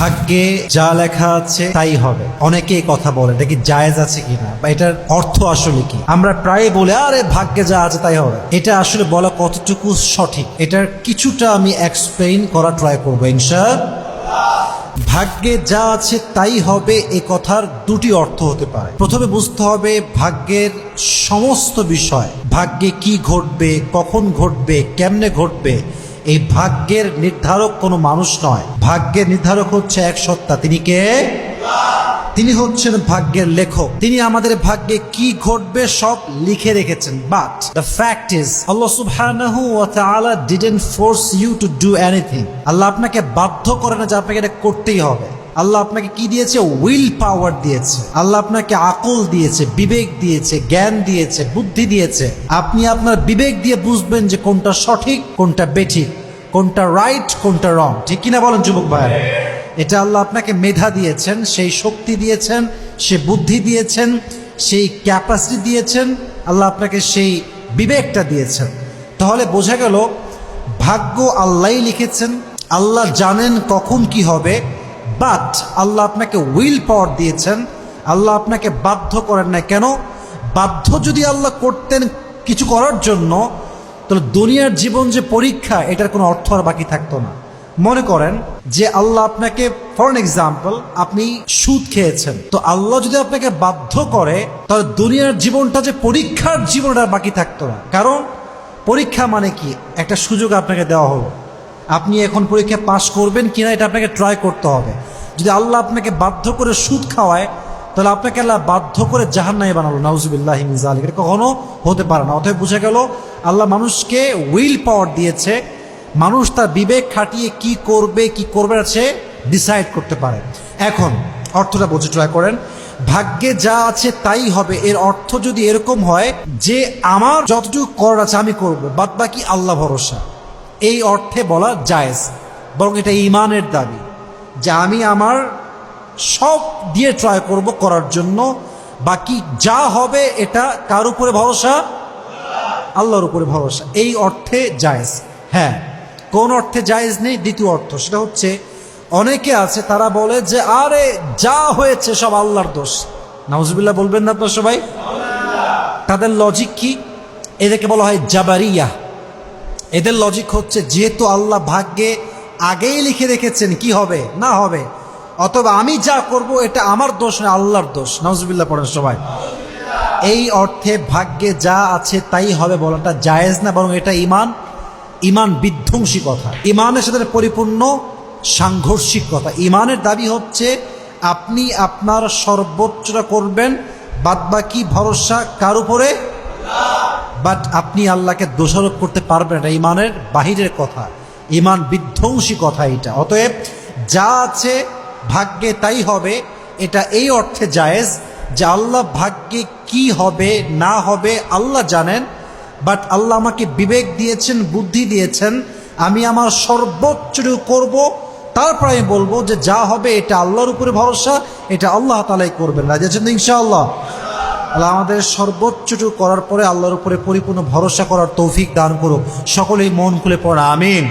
ভাগ্যে যা লেখা আছে তাই হবে। অনেকে কথা বলে এটা কি জায়েজ আছে কিনা, বা এটার অর্থ আসলে কি? আমরা প্রায় বলে, আরে, ভাগ্যে যা আছে তাই হবে। এটা আসলে বলা কতটুকু সঠিক? এটার কিছুটা আমি এক্সপ্লেইন করা ট্রাই করব ইনশা ভাগ্যে যা আছে তাই হবে এ কথার দুটি অর্থ হতে পারে। প্রথমে বুঝতে হবে ভাগ্যের সমস্ত বিষয়। ভাগ্যে কি ঘটবে, কখন ঘটবে, কেমনে ঘটবে এই ভাগ্যের নির্ধারক কোনো মানুষ নয়। ভাগ্যের নির্ধারক হচ্ছে এক সত্তা। তিনি কে? তিনি হচ্ছেন ভাগ্যের লেখক। তিনি আমাদের ভাগ্যে কি ঘটবে সব লিখে রেখেছেন। But the fact is Allah সুবহানাহু ওয়া তাআলা didn't force you to do anything Allah আপনাকে বাধ্য করে না যে আপনাকে এটা করতেই হবে। আল্লাহ আপনাকে কি দিয়েছে? উইল পাওয়ার দিয়েছে। আল্লাহ আপনাকে আকল দিয়েছে, বিবেক দিয়েছে, জ্ঞান দিয়েছে, বুদ্ধি দিয়েছে। আপনি আপনার বিবেক দিয়ে বুঝবেন যে কোনটা সঠিক, কোনটা বেঠিক, কোনটা রাইট কোনটা রং ঠিক কিনা বলেন যুবক ভাইয়েরা? এটা আল্লাহ আপনাকে মেধা দিয়েছেন, সেই শক্তি দিয়েছেন, সে বুদ্ধি দিয়েছেন, সেই ক্যাপাসিটি দিয়েছেন, আল্লাহ আপনাকে সেই বিবেকটা দিয়েছেন। তাহলে বোঝা গেল, ভাগ্য আল্লাহই লিখেছেন, আল্লাহ জানেন কখন কি হবে। বাট আল্লাহ আপনাকে উইল পাওয়ার দিয়েছেন। আল্লাহ আপনাকে বাধ্য করেন না কেন? বাধ্য যদি আল্লাহ করতেন কিছু করার জন্য, তাহলে দুনিয়ার জীবন যে পরীক্ষা, এটার কোনো অর্থ আর বাকি থাকতো না। মনে করেন যে আল্লাহ আপনাকে ফর এক্সাম্পল আপনি সুদ খেয়েছেন। তো আল্লাহ যদি আপনাকে বাধ্য করে, তাহলে দুনিয়ার জীবনটা যে পরীক্ষার জীবনটা বাকি থাকতো না। কারণ পরীক্ষা মানে কি? একটা সুযোগ আপনাকে দেওয়া হলো। আপনি এখন পরীক্ষা পাশ করবেন কিনা, এটা আপনাকে ট্রাই করতে হবে। যদি আল্লাহ আপনাকে বাধ্য করে সুদ খাওয়ায়, তাহলে আপনাকে আল্লাহ বাধ্য করে জাহান্নাই বানালো। নাউজুবিল্লাহ মিজালিক এটা কখনো হতে পারে না। অতএব বুঝে গেল, আল্লাহ মানুষকে উইল পাওয়ার দিয়েছে। মানুষ তার বিবেক খাটিয়ে কি করবে কি করবে সে ডিসাইড করতে পারে। এখন, অর্থটা বুঝে ট্রাই করেন। ভাগ্যে যা আছে তাই হবে। এর অর্থ যদি এরকম হয়, যে আমার যতটুকু করার আছে আমি করব। বাদ বাকি আল্লাহ ভরসা। এই অর্থে বলা জায়েজ। বরং এটা ইমানের দাবি। যে আমি আমার সব দিয়ে ট্রাই করব করার জন্য। বাকি যা হবে এটা কার উপরে ভরসা? আল্লাহর উপরে ভরসা। এই অর্থে জায়েজ। হ্যাঁ কোন অর্থে জায়েজ নেই, দ্বিতীয় অর্থ সেটা হচ্ছে, অনেকে আছে তারা বলে যে, আরে, যা হয়েছে সব আল্লাহর দোষ। নাউজুবিল্লাহ, বলবেন না আপনার সবাই? তাদের লজিক কি? এদেরকে বলা হয় জাবারিয়া। এদের লজিক হচ্ছে, যেহেতু আল্লাহ ভাগ্যে আগেই লিখে রেখেছেন, কি হবে? না হবে। অথবা আমি যা করব, এটা আমার দোষ না, আল্লাহর দোষ। নজবিল্লা পড়েন সবাই। এই অর্থে ভাগ্যে যা আছে তাই হবে বলাটা জায়েজ না, বরং এটা ইমান ইমান বিধ্বংসী কথা। ইমানের সাথে পরিপূর্ণ সাংঘর্ষিক কথা। ইমানের দাবি হচ্ছে, আপনি আপনার সর্বোচ্চটা করবেন, বাদবাকি ভরসা কার উপরে? বাট আপনি আল্লাহকে দোষারোপ করতে পারবেন এটা ইমানের বাহিরের কথা। ইমান বিধ্বংসী কথা এটা। অতএব যা আছে ভাগ্যে তাই হবে, এটা এই অর্থে জায়েজ যে আল্লাহ ভাগ্যে কি হবে, না হবে আল্লাহ জানেন বাট আল্লাহ আমাকে বিবেক দিয়েছেন, বুদ্ধি দিয়েছেন, আমি আমার সর্বোচ্চটুকু করব, তারপর আমি বলব যে যা হবে এটা আল্লাহর উপরে ভরসা, এটা আল্লাহ তালাই করবেন। রাজি আছেন ইনশাআল্লাহ? আল্লাহ আমাদের সর্বোচ্চটুকু করার পরে আল্লাহর উপরে পরিপূর্ণ ভরসা করার তৌফিক দান করুক। সকলেই মন খুলে পড়া, আমিন।